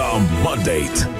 The Mandate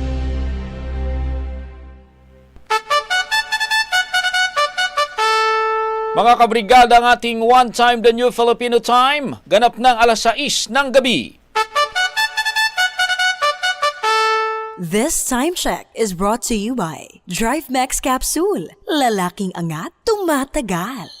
Mga kabrigada ang ating One Time the New Filipino Time. Ganap ng alas 6 ng gabi. This time check is brought to you by Drive Max Capsule. Lalaking angat, tumatagal.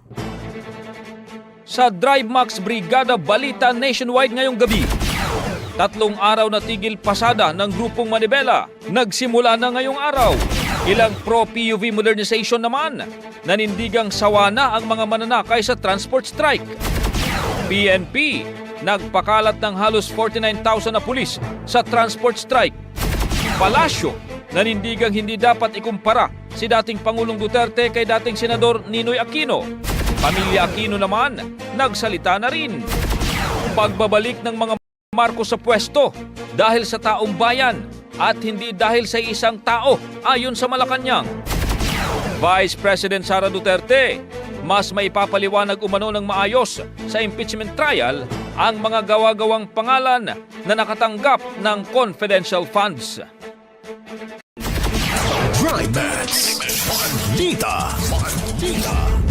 Sa Drive Max Brigada Balita Nationwide ngayong gabi. Tatlong araw na tigil pasada ng grupong Manibela. Nagsimula na ngayong araw. Ilang pro-PUV modernization naman. Nanindigang sawa na ang mga mananakay sa transport strike. PNP, nagpakalat ng halos 49,000 na pulis sa transport strike. Palasyo, nanindigang hindi dapat ikumpara si dating Pangulong Duterte kay dating Senador Ninoy Aquino. Pamilya Aquino naman, nagsalita na rin. Pagbabalik ng mga Marcos sa pwesto dahil sa taong bayan at hindi dahil sa isang tao ayon sa Malacanang. Vice President Sara Duterte, mas maipapaliwanag umano ng maayos sa impeachment trial ang mga gawa-gawang pangalan na nakatanggap ng confidential funds. Drive Max Balita Balita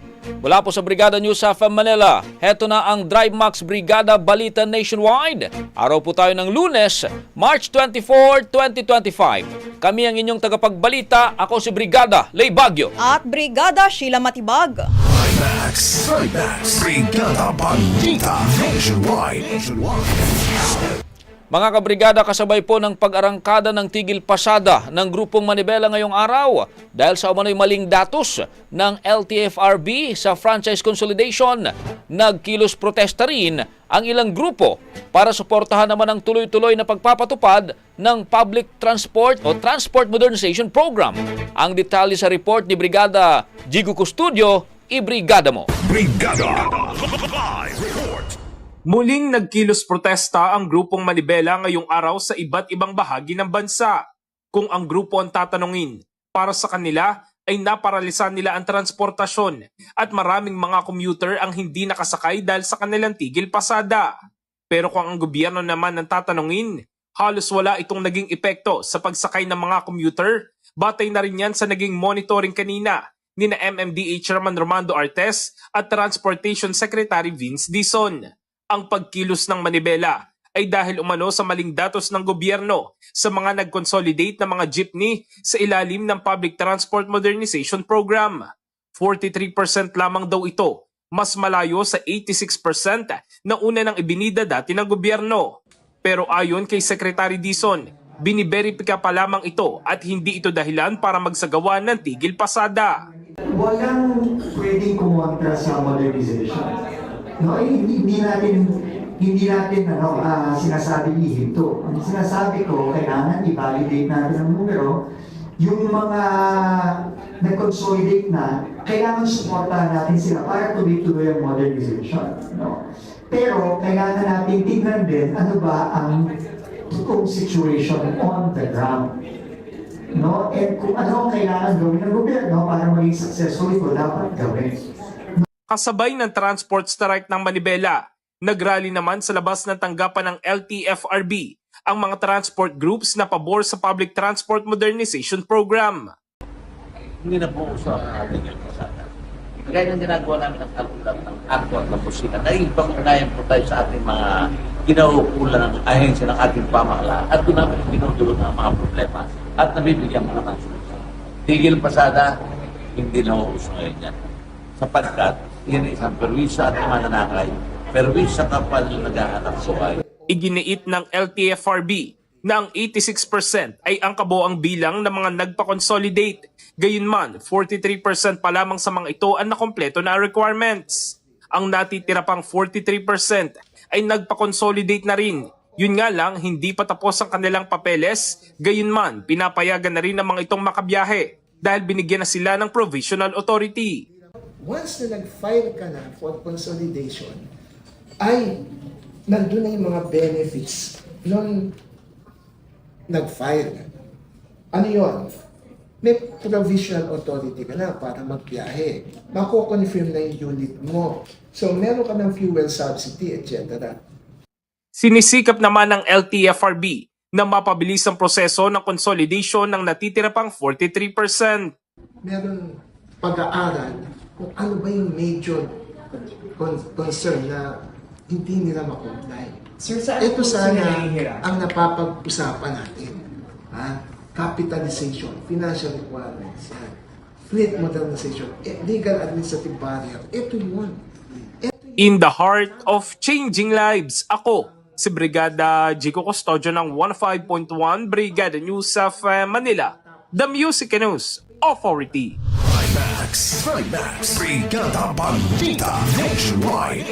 Mula po sa Brigada News of Manila, heto na ang Drive Max Brigada Balita Nationwide. Araw po tayo ng lunes, March 24, 2025. Kami ang inyong tagapagbalita, ako si Brigada Lay Bagyo. At Brigada Sheila Matibag. Max. Max. Brigada Balita Nationwide. Nationwide. Mga kabrigada kasabay po ng pag-arangkada ng tigil pasada ng grupong Manibela ngayong araw dahil sa umano'y maling datos ng LTFRB sa franchise consolidation, nagkilos protesta rin ang ilang grupo para suportahan naman ang tuloy-tuloy na pagpapatupad ng Public Transport o Transport Modernization Program. Ang detalye sa report ni Brigada Jigo Custodio, ibrigada mo. Brigada. Live report. Muling nagkilos protesta ang grupong Manibela ngayong araw sa iba't ibang bahagi ng bansa. Kung ang grupo ang tatanungin, para sa kanila ay naparalisan nila ang transportasyon at maraming mga commuter ang hindi nakasakay dahil sa kanilang tigil pasada. Pero kung ang gobyerno naman ang tatanungin, halos wala itong naging epekto sa pagsakay ng mga commuter. Batay na rin yan sa naging monitoring kanina ni na MMDA Chairman Romando Artes at Transportation Secretary Vince Dizon ang pagkilos ng Manibela ay dahil umano sa maling datos ng gobyerno sa mga nag-consolidate na mga jeepney sa ilalim ng Public Transport Modernization Program. 43% lamang daw ito, mas malayo sa 86% na una ng ibinida dati ng gobyerno. Pero ayon kay Secretary Dizon, biniberipika pa lamang ito at hindi ito dahilan para magsagawa ng tigil pasada. walang pwedeng kumontra sa modernization. No, eh, hindi, hindi natin hindi natin ano, ah, sinasabi ihinto. Ang sinasabi ko, kailangan i-validate natin ang numero. Yung mga nag-consolidate na, kailangan suportahan natin sila para tuloy-tuloy ang modernization. No? Pero kailangan natin tignan din ano ba ang totoong situation on the ground no? And kung ano ang kailangan gawin ng gobyerno para maging successful ito, dapat gawin. Kasabay ng transport strike ng Manibela, nagrally naman sa labas ng tanggapan ng LTFRB ang mga transport groups na pabor sa Public Transport Modernization Program. hindi na po ang ating yung pasada. Kaya yung ginagawa namin ng kalulat ng akto at lapusinan, dahil pag-unayan po tayo sa ating mga kinaukulan ng ahensya ng ating pamahalaan at doon namin binudulot ng mga problema at nabibigyan mo naman. Tigil pasada, hindi na uuso ngayon yan. Sapagkat, yan isang perwisya at mananakay. Perwisya kapal naghahanap buhay. Iginiit ng LTFRB na ang 86% ay ang kabuang bilang ng mga nagpa-consolidate. Gayunman, 43% pa lamang sa mga ito ang nakompleto na requirements. Ang natitira pang 43% ay nagpa-consolidate na rin. Yun nga lang, hindi pa tapos ang kanilang papeles. Gayunman, pinapayagan na rin ng mga itong makabiyahe dahil binigyan na sila ng provisional authority. Once na nag-file ka na for consolidation, ay nandun na yung mga benefits nung nag-file. Ano yon? May provisional authority ka na para magbiyahe. Mako-confirm na yung unit mo. So, meron ka ng fuel subsidy, etc. Sinisikap naman ng LTFRB na mapabilis ang proseso ng consolidation ng natitira pang 43%. Meron pag-aaral kung ano ba yung major con- concern na hindi nila makomply. Ito sana ang napapag-usapan natin. Ha? Capitalization, financial requirements, yan. fleet modernization, eh, legal administrative barrier. Ito yun. In the heart of changing lives, ako, si Brigada Jico Custodio ng 15.1 Brigada News of Manila, the Music News Authority. Max. Trimax. Brigada Balita Nationwide.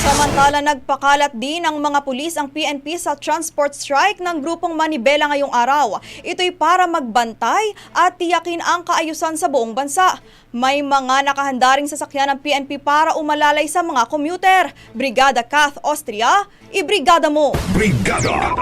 Samantala, nagpakalat din ng mga pulis ang PNP sa transport strike ng grupong Manibela ngayong araw. Ito'y para magbantay at tiyakin ang kaayusan sa buong bansa. May mga nakahanda ring sasakyan ng PNP para umalalay sa mga commuter. Brigada Kath Austria, ibrigada mo! Brigada.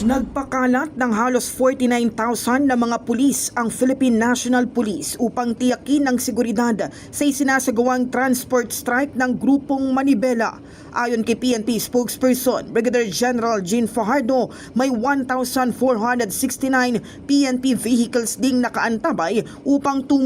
Nagpakalat ng halos 49,000 na mga pulis ang Philippine National Police upang tiyakin ang seguridad sa isinasagawang transport strike ng grupong Manibela. Ayon kay PNP spokesperson Brigadier General Jean Fajardo, may 1,469 PNP vehicles ding nakaantabay upang tumulong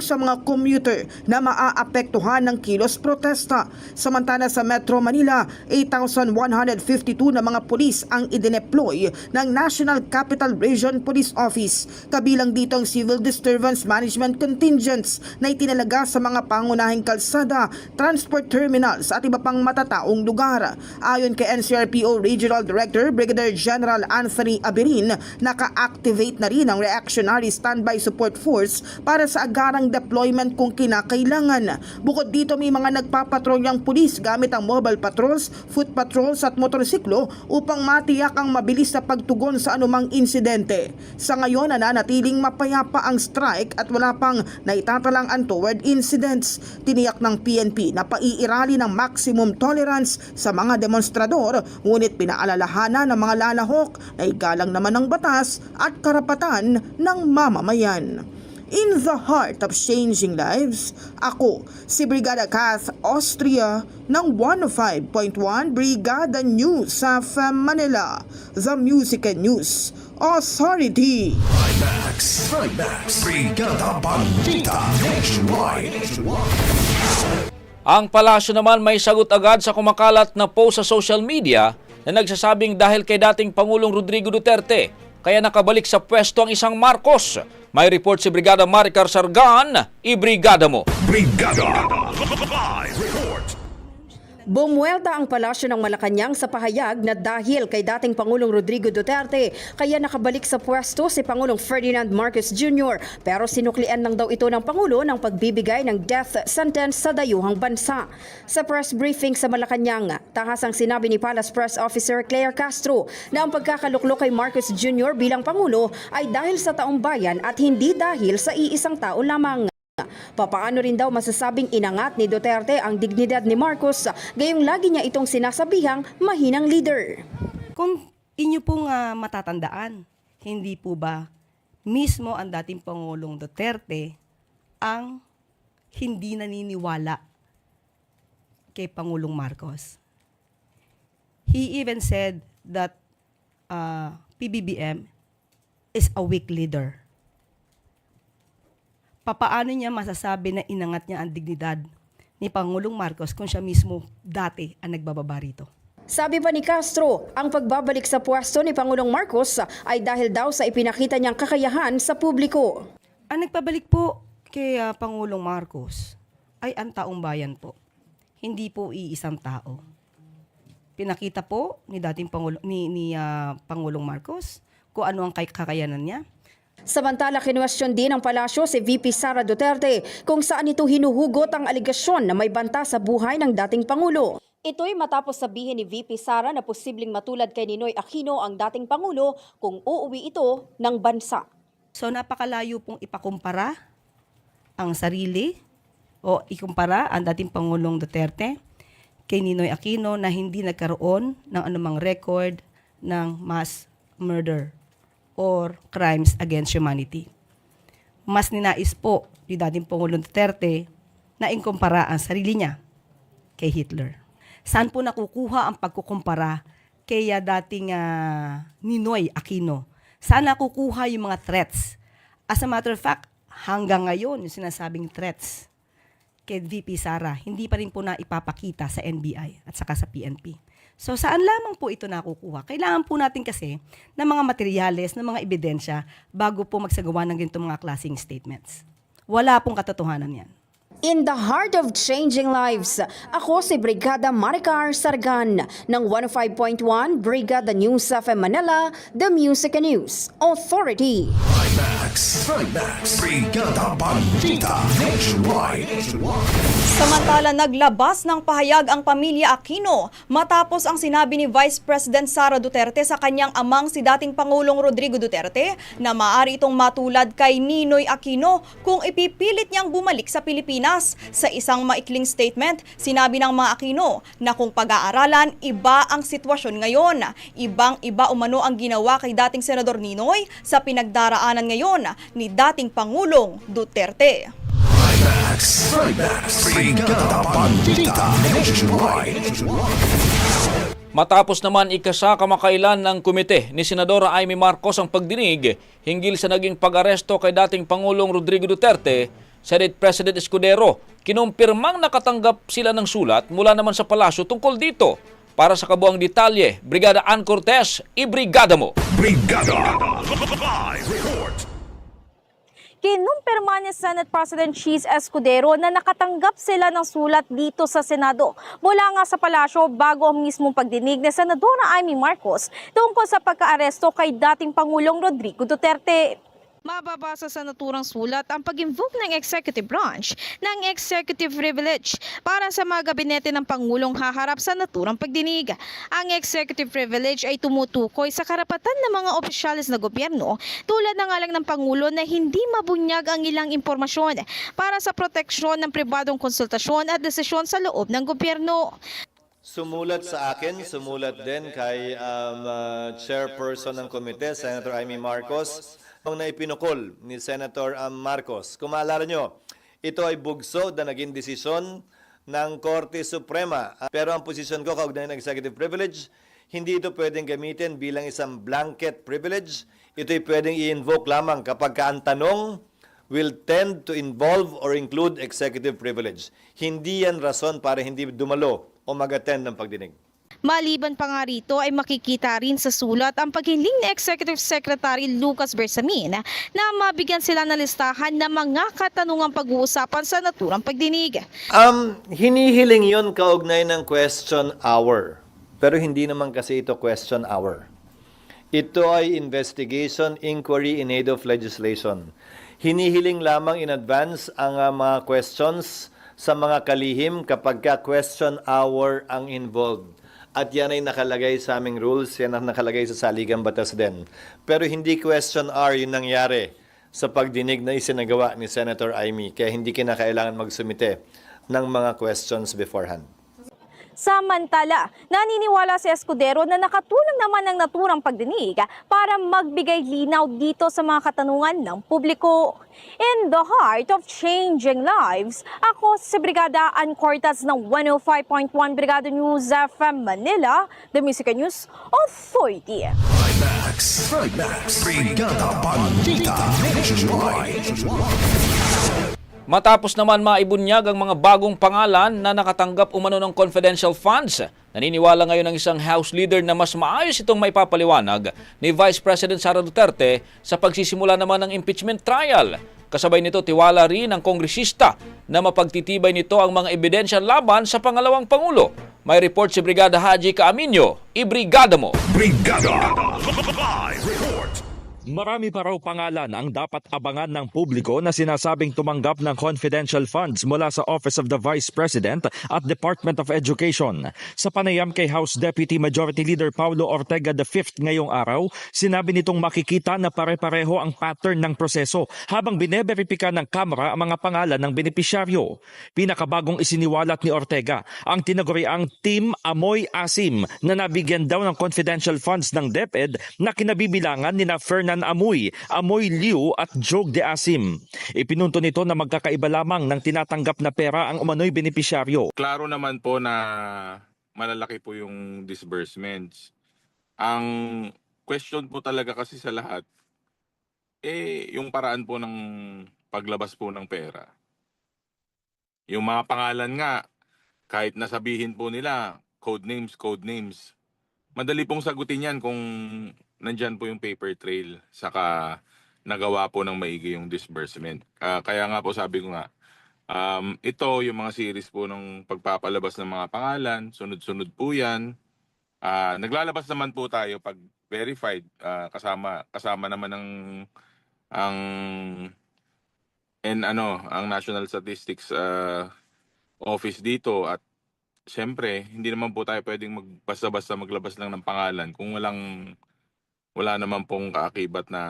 sa mga commuter na maaapektuhan ng kilos protesta. Samantala sa Metro Manila, 8,152 na mga pulis ang idineploy ng National Capital Region Police Office. Kabilang dito ang Civil Disturbance Management Contingents na itinalaga sa mga pangunahing kalsada, transport terminals at iba pang matataong lugar. Ayon kay NCRPO Regional Director Brigadier General Anthony Aberin, naka-activate na rin ang Reactionary Standby Support Force para sa agarang deployment kung kinakailangan. Bukod dito may mga nagpapatrolyang pulis gamit ang mobile patrols, foot patrols at motorsiklo upang matiyak ang mabilis na pagtugon sa anumang insidente. Sa ngayon, nananatiling mapayapa ang strike at wala pang naitatalang untoward incidents. Tiniyak ng PNP na paiirali ng maximum tolerance sa mga demonstrador ngunit pinaalalahanan ng mga lalahok na igalang naman ng batas at karapatan ng mamamayan. In the heart of changing lives, ako si Brigada Kath Austria ng 105.1 Brigada News sa Manila, the Music and News Authority. Trimax. Trimax. Brigada Balita Nationwide. Ang palasyo naman may sagot agad sa kumakalat na post sa social media na nagsasabing dahil kay dating Pangulong Rodrigo Duterte kaya nakabalik sa pwesto ang isang Marcos. May report si Brigada Maricar Sargan, ibrigada mo. Brigada. Live. Bumuelta ang palasyo ng Malacanang sa pahayag na dahil kay dating Pangulong Rodrigo Duterte, kaya nakabalik sa pwesto si Pangulong Ferdinand Marcos Jr. Pero sinuklian lang daw ito ng Pangulo ng pagbibigay ng death sentence sa dayuhang bansa. Sa press briefing sa Malacanang, tahasang sinabi ni Palace Press Officer Claire Castro na ang pagkakaluklok kay Marcos Jr. bilang Pangulo ay dahil sa taong bayan at hindi dahil sa iisang tao lamang. Papaano rin daw masasabing inangat ni Duterte ang dignidad ni Marcos gayong lagi niya itong sinasabihang mahinang leader. Kung inyo pong ah, matatandaan, hindi po ba mismo ang dating Pangulong Duterte ang hindi naniniwala kay Pangulong Marcos? He even said that uh, PBBM is a weak leader. Papaano niya masasabi na inangat niya ang dignidad ni Pangulong Marcos kung siya mismo dati ang nagbababa rito? Sabi pa ni Castro, ang pagbabalik sa pwesto ni Pangulong Marcos ay dahil daw sa ipinakita niyang kakayahan sa publiko. Ang nagpabalik po kay ah, Pangulong Marcos ay ang taong bayan po. Hindi po iisang tao. Pinakita po ni dating Pangulo, ni, ni ah, Pangulong Marcos kung ano ang kay- kakayanan niya. Samantala, kinwestiyon din ng palasyo si VP Sara Duterte kung saan ito hinuhugot ang aligasyon na may banta sa buhay ng dating Pangulo. Ito'y matapos sabihin ni VP Sara na posibleng matulad kay Ninoy Aquino ang dating Pangulo kung uuwi ito ng bansa. So napakalayo pong ipakumpara ang sarili o ikumpara ang dating Pangulong Duterte kay Ninoy Aquino na hindi nagkaroon ng anumang record ng mass murder or crimes against humanity. Mas ninais po ni dating Pangulong Duterte na inkumpara ang sarili niya kay Hitler. Saan po nakukuha ang pagkukumpara kay dating ah, Ninoy Aquino? Saan nakukuha yung mga threats? As a matter of fact, hanggang ngayon, yung sinasabing threats kay VP Sara, hindi pa rin po na ipapakita sa NBI at saka sa PNP. So saan lamang po ito nakukuha? Kailangan po natin kasi ng mga materyales, ng mga ebidensya bago po magsagawa ng ganitong mga klaseng statements. Wala pong katotohanan yan. In the heart of changing lives, ako si Brigada Maricar Sargan ng 105.1 Brigada News FM Manila, The Music and News Authority. Max, Max, Brigada Balita Nationwide. Samantala, naglabas ng pahayag ang pamilya Aquino matapos ang sinabi ni Vice President Sara Duterte sa kanyang amang si dating Pangulong Rodrigo Duterte na maaari itong matulad kay Ninoy Aquino kung ipipilit niyang bumalik sa Pilipinas. Sa isang maikling statement, sinabi ng mga Aquino na kung pag-aaralan, iba ang sitwasyon ngayon. Ibang-iba umano ang ginawa kay dating Senador Ninoy sa pinagdaraanan ngayon ni dating Pangulong Duterte. Max, Max, Brigada Balita Nationwide. Matapos naman ikasa kamakailan ng komite ni Senadora Amy Marcos ang pagdinig hinggil sa naging pag-aresto kay dating Pangulong Rodrigo Duterte, Senate President Escudero, kinumpirmang nakatanggap sila ng sulat mula naman sa palasyo tungkol dito. Para sa kabuang detalye, Brigada Ann Cortez, ibrigada mo! Brigada Live Report. Kinumpirma ni Senate President Cheese Escudero na nakatanggap sila ng sulat dito sa Senado mula nga sa palasyo bago ang mismong pagdinig ni Senadora Amy Marcos tungkol sa pagkaaresto kay dating Pangulong Rodrigo Duterte. Mababasa sa naturang sulat ang pag-invoke ng executive branch ng executive privilege para sa mga gabinete ng Pangulong haharap sa naturang pagdinig. Ang executive privilege ay tumutukoy sa karapatan ng mga opisyalis na gobyerno tulad ng alang ng Pangulo na hindi mabunyag ang ilang impormasyon para sa proteksyon ng pribadong konsultasyon at desisyon sa loob ng gobyerno. Sumulat sa akin, sumulat din kay um, uh, chairperson ng komite, Senator Amy Marcos, ang naipinukol ni Senator um, Marcos. Kung maalala nyo, ito ay bugso na naging desisyon ng Korte Suprema. Pero ang posisyon ko kaugnay ng executive privilege, hindi ito pwedeng gamitin bilang isang blanket privilege. Ito'y pwedeng i-invoke lamang kapag ka ang tanong will tend to involve or include executive privilege. Hindi yan rason para hindi dumalo o mag-attend ng pagdinig. Maliban pa nga rito ay makikita rin sa sulat ang paghiling ni Executive Secretary Lucas Bersamin na mabigyan sila ng listahan ng mga katanungang pag-uusapan sa naturang pagdinig. Um, hinihiling yon kaugnay ng question hour. Pero hindi naman kasi ito question hour. Ito ay investigation, inquiry in aid of legislation. Hinihiling lamang in advance ang uh, mga questions sa mga kalihim kapag ka question hour ang involved. At yan ay nakalagay sa aming rules, yan ang nakalagay sa saligang batas din. Pero hindi question hour yung nangyari sa pagdinig na isinagawa ni Senator Amy, kaya hindi kinakailangan magsumite ng mga questions beforehand. Samantala, naniniwala si Escudero na nakatulong naman ang naturang pagdinig para magbigay linaw dito sa mga katanungan ng publiko. In the heart of changing lives, ako si Brigada Ann ng 105.1 Brigada News FM Manila, The Music News Authority. Max, Max, Brigada Balita Nationwide. Matapos naman maibunyag ang mga bagong pangalan na nakatanggap umano ng confidential funds, naniniwala ngayon ng isang House leader na mas maayos itong maipapaliwanag ni Vice President Sara Duterte sa pagsisimula naman ng impeachment trial. Kasabay nito tiwala rin ng kongresista na mapagtitibay nito ang mga ebidensya laban sa pangalawang Pangulo. May report si Brigada Haji Kaaminyo, ibrigada mo! Brigada Live Report. Marami pa raw pangalan ang dapat abangan ng publiko na sinasabing tumanggap ng confidential funds mula sa Office of the Vice President at Department of Education. Sa panayam kay House Deputy Majority Leader Paulo Ortega V ngayong araw, sinabi nitong makikita na pare-pareho ang pattern ng proseso habang bineberipika ng Kamara ang mga pangalan ng benepisyaryo. Pinakabagong isiniwalat ni Ortega ang tinaguriang Team Amoy Asim na nabigyan daw ng confidential funds ng DepEd na kinabibilangan ni na Fernan Amoy, Amoy Liu at Jog de Asim. Ipinunto nito na magkakaiba lamang ng tinatanggap na pera ang umano'y benepisyaryo. Klaro naman po na malalaki po yung disbursements. Ang question po talaga kasi sa lahat, eh, yung paraan po ng paglabas po ng pera. Yung mga pangalan nga, kahit nasabihin po nila, code names, code names, madali pong sagutin yan kung nandyan po yung paper trail, saka nagawa po ng maigi yung disbursement. Ah, kaya nga po sabi ko nga, Um, ito, yung mga series po ng pagpapalabas ng mga pangalan, sunod-sunod po yan. Ah, naglalabas naman po tayo pag verified, ah, kasama, kasama naman ng ang and ano, ang National Statistics ah, Office dito at Siyempre, hindi naman po tayo pwedeng mag basta-basta maglabas lang ng pangalan kung walang wala naman pong kaakibat na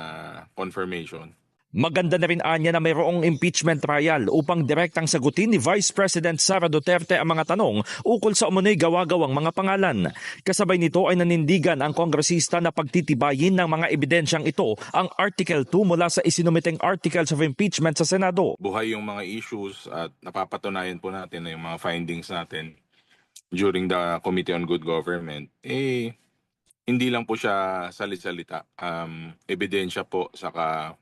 confirmation. Maganda na rin anya na mayroong impeachment trial upang direktang sagutin ni Vice President Sara Duterte ang mga tanong ukol sa umunoy gawa-gawang mga pangalan. Kasabay nito ay nanindigan ang kongresista na pagtitibayin ng mga ebidensyang ito ang Article 2 mula sa isinumiteng Articles of Impeachment sa Senado. Buhay yung mga issues at napapatunayan po natin na yung mga findings natin during the Committee on Good Government, eh, hindi lang po siya salit-salita. Um, ebidensya po, saka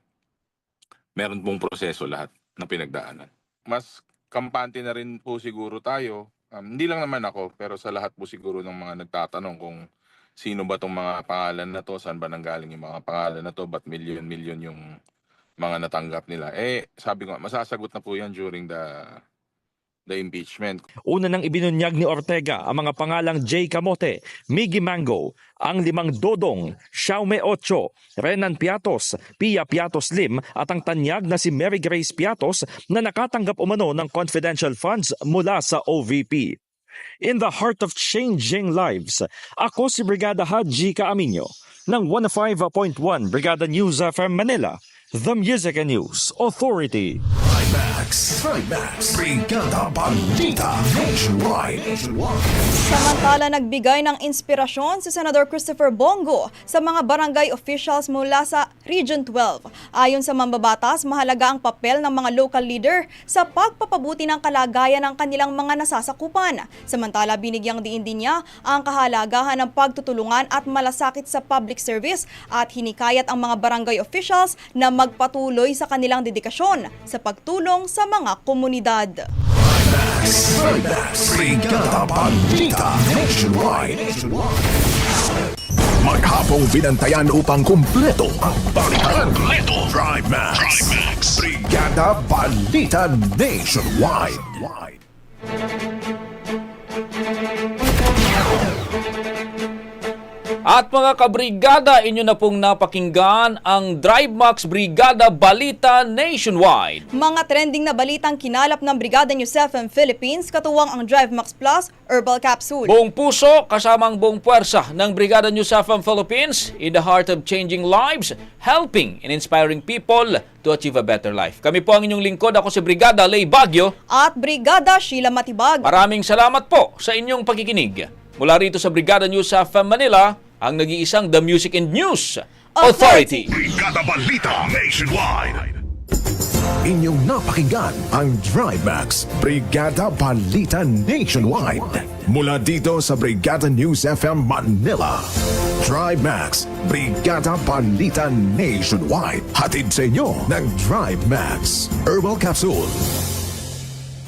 meron pong proseso lahat na pinagdaanan. Mas kampante na rin po siguro tayo. Um, hindi lang naman ako, pero sa lahat po siguro ng mga nagtatanong kung sino ba tong mga pangalan na to, saan ba nanggaling yung mga pangalan na to, ba't million-million yung mga natanggap nila. Eh, sabi ko, masasagot na po yan during the the impeachment. Una nang ibinunyag ni Ortega ang mga pangalang J. Camote, Miggy Mango, ang limang Dodong, Xiaome Ocho, Renan Piatos, Pia Piatos Lim at ang tanyag na si Mary Grace Piatos na nakatanggap umano ng confidential funds mula sa OVP. In the heart of changing lives, ako si Brigada Haji Kaaminyo ng 105.1 Brigada News FM Manila, The Music and News Authority. Trimax, Trimax, Brigada Balita Nationwide. Samantala, nagbigay ng inspirasyon si Senador Christopher Bongo sa mga barangay officials mula sa Region 12. Ayon sa mambabatas, mahalaga ang papel ng mga local leader sa pagpapabuti ng kalagayan ng kanilang mga nasasakupan. Samantala, binigyang diin din niya ang kahalagahan ng pagtutulungan at malasakit sa public service at hinikayat ang mga barangay officials na magpatuloy sa kanilang dedikasyon sa pagtulong sa mga komunidad. Maghapong binantayan upang kumpleto ang balitan. Kumpleto. Trimax, Brigada Balita Nationwide. At mga kabrigada, inyo na pong napakinggan ang Drive Max Brigada Balita Nationwide. Mga trending na balitang kinalap ng Brigada News FM Philippines, katuwang ang Drive Max Plus Herbal Capsule. Buong puso, kasama ang buong puwersa ng Brigada News FM Philippines in the heart of changing lives, helping and inspiring people to achieve a better life. Kami po ang inyong lingkod. Ako si Brigada Lay Bagyo. At Brigada Sheila Matibag. Maraming salamat po sa inyong pagkikinig. Mula rito sa Brigada News FM Manila, ang nag-iisang The Music and News Authority. Brigada Balita Nationwide. Inyong napakinggan ang Drimax Brigada Balita Nationwide. Mula dito sa Brigada News FM Manila. Drimax Brigada Balita Nationwide. Hatid sa inyo ng Drimax Herbal Capsule.